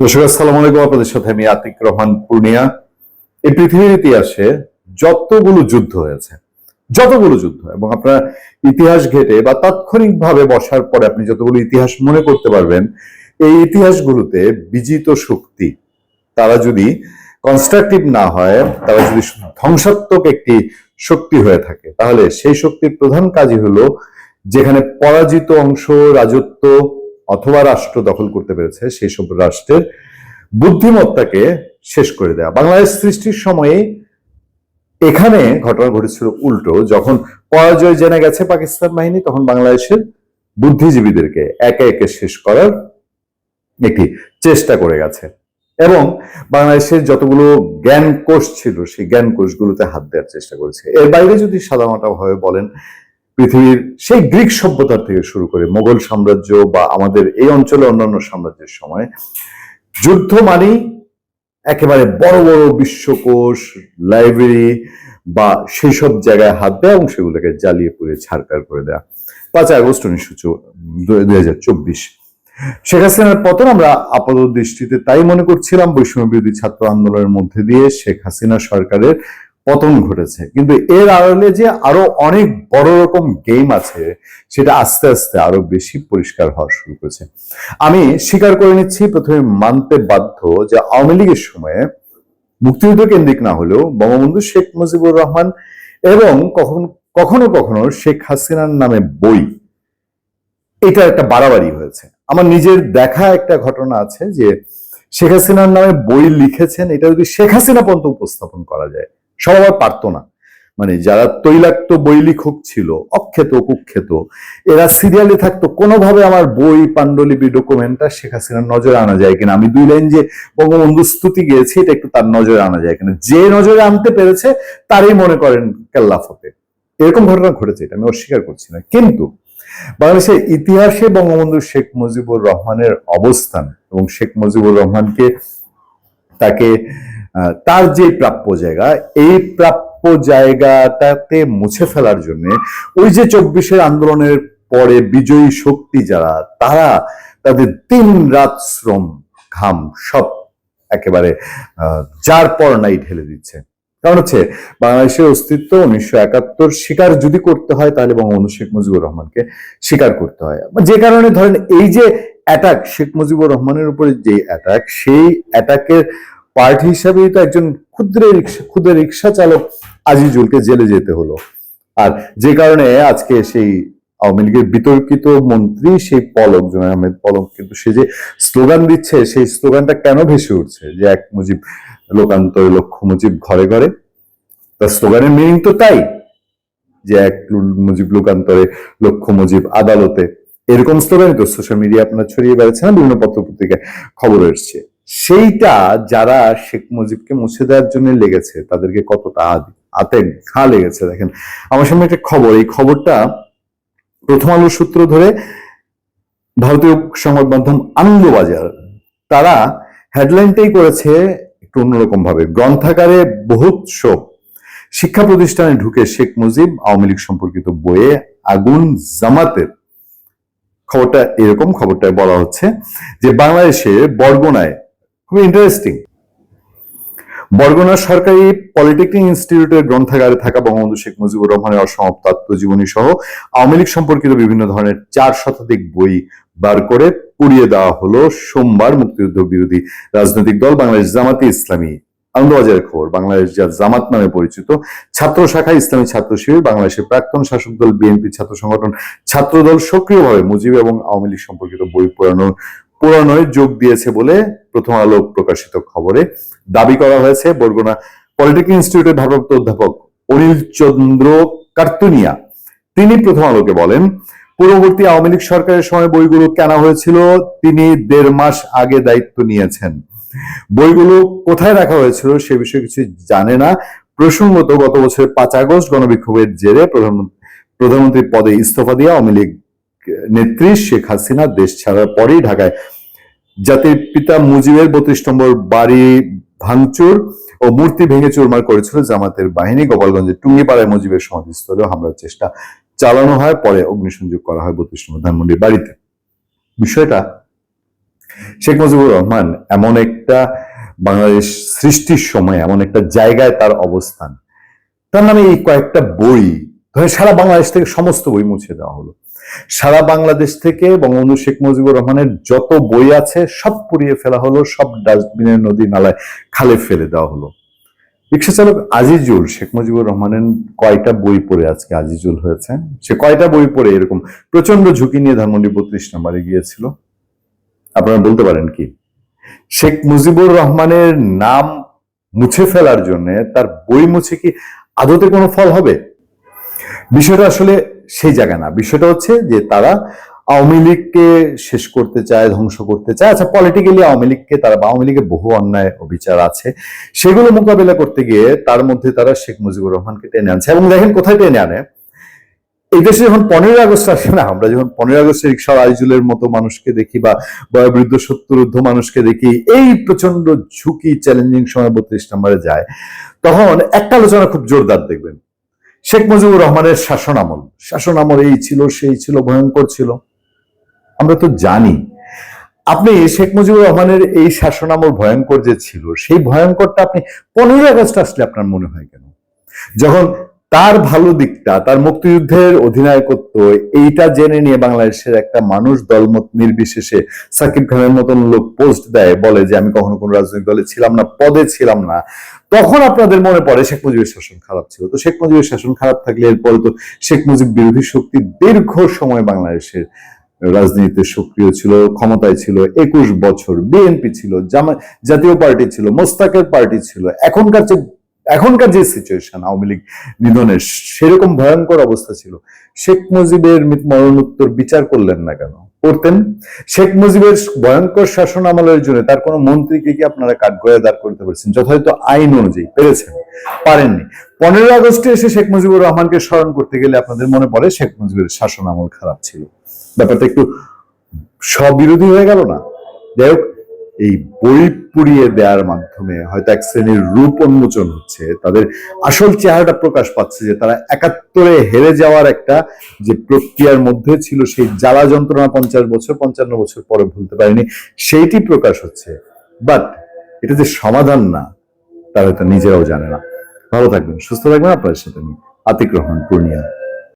দর্শক, আসসালামু আলাইকুম। আপনাদের সাথে আমি আতিক রহমান পূর্ণিয়া। এই পৃথিবীর ইতিহাসে যতগুলো যুদ্ধ হয়েছে, যতগুলো যুদ্ধ, এবং আপনার ইতিহাস ঘেটে বা তাৎক্ষণিকভাবে বসার পরে আপনি যতগুলো ইতিহাস মনে করতে পারবেন, এই ইতিহাসগুলোতে বিজিত শক্তি, তারা যদি কনস্ট্রাকটিভ না হয়, তারা যদি ধ্বংসাত্মক একটি শক্তি হয়ে থাকে, তাহলে সেই শক্তির প্রধান কাজই হলো যেখানে পরাজিত অংশ, রাজত্ব অথবা রাষ্ট্র দখল করতে পেরেছে, সেই সব রাষ্ট্রের বুদ্ধিমত্তাকে শেষ করে দেয়া। বাংলাদেশ সৃষ্টির সময়ে এখানে ঘটনা ঘটেছিল উল্টো, যখন পরাজয় জেনে গেছে পাকিস্তান বাহিনী, তখন বাংলাদেশের বুদ্ধিজীবীদেরকে একে একে শেষ করার একটি চেষ্টা করে গেছে। এবং বাংলাদেশের যতগুলো জ্ঞান কোষ ছিল, সেই জ্ঞান কোষগুলোতে হাত দেওয়ার চেষ্টা করেছে। এর বাইরে যদি সাদামাটা ভাবে বলেন পৃথিবীর সেই গ্রিক সভ্যতার থেকে শুরু করে মোগল সাম্রাজ্য বা আমাদের এই অঞ্চলে অন্যান্য সাম্রাজ্যের সময়, যুদ্ধ মানেই একেবারে বড় বড় বিশ্বকোষ, লাইব্রেরি বা সেই সব জায়গায় হাত দেওয়া এবং সেগুলোকে জ্বালিয়ে পুড়ে ছাড়কার করে দেওয়া। পাঁচ আগস্ট উনিশশো দুই হাজার শেখ হাসিনার পতন আমরা আপাত দৃষ্টিতে তাই মনে করছিলাম বৈষম্য বিরোধী ছাত্র আন্দোলনের মধ্যে দিয়ে শেখ হাসিনা সরকারের পতন ঘটেছে। কিন্তু এর আড়ালে যে আরও অনেক বড় রকম গেম আছে, সেটা আস্তে আস্তে আরও বেশি পরিষ্কার হওয়া শুরু করেছে। আমি স্বীকার করে নিচ্ছি, প্রথমে মানতে বাধ্য যে আওয়ামী লীগের সময়ে মুক্তিযুদ্ধ কেন্দ্রিক না হলেও বঙ্গবন্ধু শেখ মুজিবুর রহমান এবং কখনো কখনো কখনো শেখ হাসিনার নামে বই, এটা একটা বাড়াবাড়ি হয়েছে। আমার নিজের দেখা একটা ঘটনা আছে যে শেখ হাসিনার নামে বই লিখেছেন, এটা যদি শেখ হাসিনা পর্যন্ত উপস্থাপন করা যায় সব আবার পারতো না। মানে যারা তৈলাক্ত বই লিখক ছিল, অক্ষেত কুক্ষেত, এরা সিরিয়ালে থাকতো। কোনোভাবে আমার বই, পাণ্ডুলিপি ডকুমেন্টটা শেখ হাসিনার নজরে আনা যায় কিনা। আমি দুই লাইন যে বঙ্গবন্ধু স্তুতি গিয়েছি, এটা একটু তার নজরে আনা যায় কিনা। যে নজরে আনতে পেরেছে, তারই মনে করেন কেল্লাফতে। এরকম ঘটনা ঘটেছে, এটা আমি অস্বীকার করছি না। কিন্তু বাংলাদেশের ইতিহাসে বঙ্গবন্ধু শেখ মুজিবুর রহমানের অবস্থান এবং শেখ মুজিবুর রহমানকে তাকে তার যে প্রাপ্য জায়গা, এই প্রাপ্য জায়গাটাতে মুছে ফেলার জন্য ওই যে চব্বিশের আন্দোলনের পরে বিজয়ী শক্তি যারা, তারা তাদের দিন রাত শ্রম ঘাম সব একেবারে যার পর নাই ঢেলে দিচ্ছে। কারণ হচ্ছে, বাংলাদেশের অস্তিত্ব উনিশশো একাত্তর স্বীকার যদি করতে হয়, তাহলে বঙ্গবন্ধু শেখ মুজিবুর রহমানকে স্বীকার করতে হয়। যে কারণে ধরেন এই যে অ্যাটাক শেখ মুজিবুর রহমানের উপরে যে অ্যাটাক সেই অ্যাটাকের পার্ট হিসাবেই তো একজন ক্ষুদ্র রিক্সা ক্ষুদ্র রিক্সা চালক আজিজুলকে জেলে যেতে হলো। আর যে কারণে আজকে সেই আওয়ামী লীগের বিতর্কিত মন্ত্রী, সেই পলক জয় আহমেদ পলক, কিন্তু সে যে স্লোগান দিচ্ছে, সেই স্লোগানটা কেন ভেসে উঠছে? যে এক মুজিব লোকান্তরে লক্ষ্য মুজিব ঘরে ঘরে। তার স্লোগানের মিনিং তো তাই, যে এক মুজিব লোকান্তরে লক্ষ্য মুজিব আদালতে। এরকম স্লোগানই তো সোশ্যাল মিডিয়া আপনার ছড়িয়ে বেড়াচ্ছে না, বিভিন্ন পত্র পত্রিকায় খবর এসছে। সেইটা যারা শেখ মুজিবকে মুছে দেওয়ার জন্য লেগেছে, তাদেরকে কতটা আদ- আতে ঘা লেগেছে দেখেন। আমার সামনে একটা খবর, এই খবরটা প্রথম আলোর সূত্র ধরে ভারতীয় সংবাদ মাধ্যম আনন্দবাজার, তারা হেডলাইনটাই করেছে একটু অন্যরকম ভাবে গ্রন্থাগারে বহুত শোক। শিক্ষা প্রতিষ্ঠানে ঢুকে শেখ মুজিব আওয়ামী লীগ সম্পর্কিত বইয়ে আগুন জামাতের খবরটা এরকম খবরটায় বলা হচ্ছে যে বাংলাদেশে বরগুনায় খুবই ইন্টারেস্টিং বরগুনা সরকারি পলিটেকনিক ইনস্টিটিউটের গ্রন্থাগারে থাকা বঙ্গবন্ধু শেখ মুজিবুর রহমানের অসমাপ্ত আত্মজীবনী সহ আওয়ামী লীগ সম্পর্কিত বিভিন্ন ধরনের চার শতাধিক বই বার করে পুড়িয়ে দেওয়া হলো সোমবার মুক্তিযুদ্ধ বিরোধী রাজনৈতিক দল বাংলাদেশ জামাতি ইসলামী। আনন্দবাজারের খবর, বাংলাদেশ যা জামাত নামে পরিচিত ছাত্র শাখা ইসলামী ছাত্র শিবির, বাংলাদেশের প্রাক্তন শাসক দল বিএনপি ছাত্র সংগঠন ছাত্র দল সক্রিয়ভাবে মুজিব এবং আওয়ামী লীগ সম্পর্কিত বই পুরানো পুরানোয় যোগ দিয়েছে বলে প্রথম আলো প্রকাশিত খবরে দাবি করা হয়েছে। বরগুনা পলিটেকনিক ইনস্টিটিউটের ভারপ্রাপ্ত অধ্যাপক অনিল চন্দ্র কার্তুনিয়া, তিনি প্রথম আলোকে বলেন, পূর্ববর্তী আওয়ামী লীগ সরকারের সময় বইগুলো কেনা হয়েছিল, তিনি দেড় মাস আগে দায়িত্ব নিয়েছেন। বইগুলো কোথায় রাখা হয়েছিল সে বিষয়ে কিছু জানে না। প্রসঙ্গত গত বছরের পাঁচ আগস্ট গণবিক্ষোভের জেরে প্রধানমন্ত্রী প্রধানমন্ত্রী পদে ইস্তফা দিয়ে আওয়ামী লীগ নেত্রী শেখ হাসিনা দেশ ছাড়ার পরেই ঢাকায়। জাতির পিতা মুজিবের বত্রিশ নম্বর বাড়ি ভাঙচুর ও মূর্তি ভেঙে চুরমার করেছিল জামাতের বাহিনী। গোপালগঞ্জের টুঙ্গিপাড়ায় মুজিবের সমাধিস্থলে হামলার চেষ্টা চালানো হয়, পরে অগ্নিসংযোগ করা হয় বত্রিশ নম্বর ধানমন্ডির বাড়িতে। বিষয়টা, শেখ মুজিবুর রহমান এমন একটা বাংলাদেশ সৃষ্টির সময়, এমন একটা জায়গায় তার অবস্থান। তার নামে এই কয়েকটা বই, ধরেন সারা বাংলাদেশ থেকে সমস্ত বই মুছে দেওয়া হলো। সারা বাংলাদেশ থেকে বঙ্গবন্ধু শেখ মুজিবুর রহমানের যত বই আছে, সব পুড়িয়ে ফেলা হলো, সব ডাস্টবিনের নদী নালায় খালে ফেলে দেওয়া হলো। রিক্সা চালক আজিজুল, শেখ মুজিবুর রহমানের কয়টা বই পড়ে আজকে আজিজুল হয়েছে? সে কয়টা বই পড়ে এরকম প্রচণ্ড ঝুঁকি নিয়ে ধানমন্ডি বত্রিশ নম্বরে গিয়েছিল? আপনারা বলতে পারেন কি? শেখ মুজিবুর রহমানের নাম মুছে ফেলার জন্য তার বই মুছে কি আদতে কোনো ফল হবে? বিষয়টা আসলে সেই জায়গা না। বিষয়টা হচ্ছে যে তারা আওয়ামী লীগকে শেষ করতে চায়, ধ্বংস করতে চায়। আচ্ছা পলিটিক্যালি আওয়ামী লীগকে তারা বা আওয়ামী লীগের বহু অন্যায় অবিচার আছে, সেগুলো মোকাবেলা করতে গিয়ে তার মধ্যে তারা শেখ মুজিবুর রহমানকে টেনে আনছে। এবং দেখেন কোথায় টেনে আনে? এই দেশে যখন পনেরোই আগস্ট আসে না, আমরা যখন পনেরোই আগস্টে রিক্সা আইজুলের মতো মানুষকে দেখি বা বয়োবৃদ্ধ সত্তরুদ্ধ মানুষকে দেখি, এই প্রচণ্ড ঝুঁকি চ্যালেঞ্জিং সময় বত্রিশ নম্বরে যায়, তখন একটা আলোচনা খুব জোরদার দেখবেন। শেখ মুজিবুর রহমানের শাসন আমল। শাসন আমল এই ছিল, সেই ছিল, ভয়ঙ্কর ছিল। আমরা তো জানি। আপনি শেখ মুজিবুর রহমানের এই শাসন আমল ভয়ঙ্কর যে ছিল, সেই ভয়ঙ্করটা আপনি পনেরোই আগস্ট আসলে আপনার মনে হয় কেন? যখন তার ভালো দিকটা, তার মুক্তিযুদ্ধের অধিনায়কত্ব, এইটা জেনে নিয়ে বাংলাদেশের একটা মানুষ দলমত নির্বিশেষে সাকিব খানের মতন লোক পোস্ট দেয়, বলে যে আমি কখনো কোনো রাজনৈতিক দলে ছিলাম না, পদে ছিলাম না। তখন আপনাদের মনে পড়ে শেখ মুজিবের শাসন খারাপ ছিল। তো শেখ মুজিবের শাসন খারাপ থাকলে এরপরে তো শেখ মুজিব বিরোধী শক্তি দীর্ঘ সময় বাংলাদেশের রাজনীতিতে সক্রিয় ছিল, ক্ষমতায় ছিল, একুশ বছর। বিএনপি ছিল জাতীয় পার্টি ছিল, মোস্তাকের পার্টি ছিল। এখনকার যে এখনকার যে সিচুয়েশন আওয়ামী লীগ নিধনের সেরকম ভয়ঙ্কর অবস্থা ছিল, শেখ মুজিবের মরণোত্তর বিচার করলেন না কেন? করতেন? শেখ মুজিবের ভয়ঙ্কর শাসন আমলের জন্য তার কোনো মন্ত্রীকে কি আপনারা কাঠগড়ায় দাঁড় করতে পারছেন যথাযথ আইন অনুযায়ী, পেরেছেন? পারেননি। পনেরোই আগস্টে এসে শেখ মুজিবুর রহমানকে স্মরণ করতে গেলে আপনাদের মনে পড়ে শেখ মুজিবের শাসন আমল খারাপ ছিল। ব্যাপারটা একটু স্ববিরোধী হয়ে গেল না? যাই হোক এই বই পুড়িয়ে দেওয়ার মাধ্যমে হয়তো এক শ্রেণির রূপ উন্মোচন হচ্ছে, তাদের আসল চেহারাটা প্রকাশ পাচ্ছে যে তারা একাত্তরে হেরে যাওয়ার একটা যে প্রক্রিয়ার মধ্যে ছিল সেই জ্বালা যন্ত্রণা পঞ্চাশ বছর, পঞ্চান্ন বছর পরে ভুলতে পারেনি, সেইটি প্রকাশ হচ্ছে। বাট এটা যে সমাধান না তারা হয়তো নিজেরাও জানে না। ভালো থাকবেন, সুস্থ থাকবেন আপনার সাথে আমি আতিক রহমান, পূর্ণিয়া।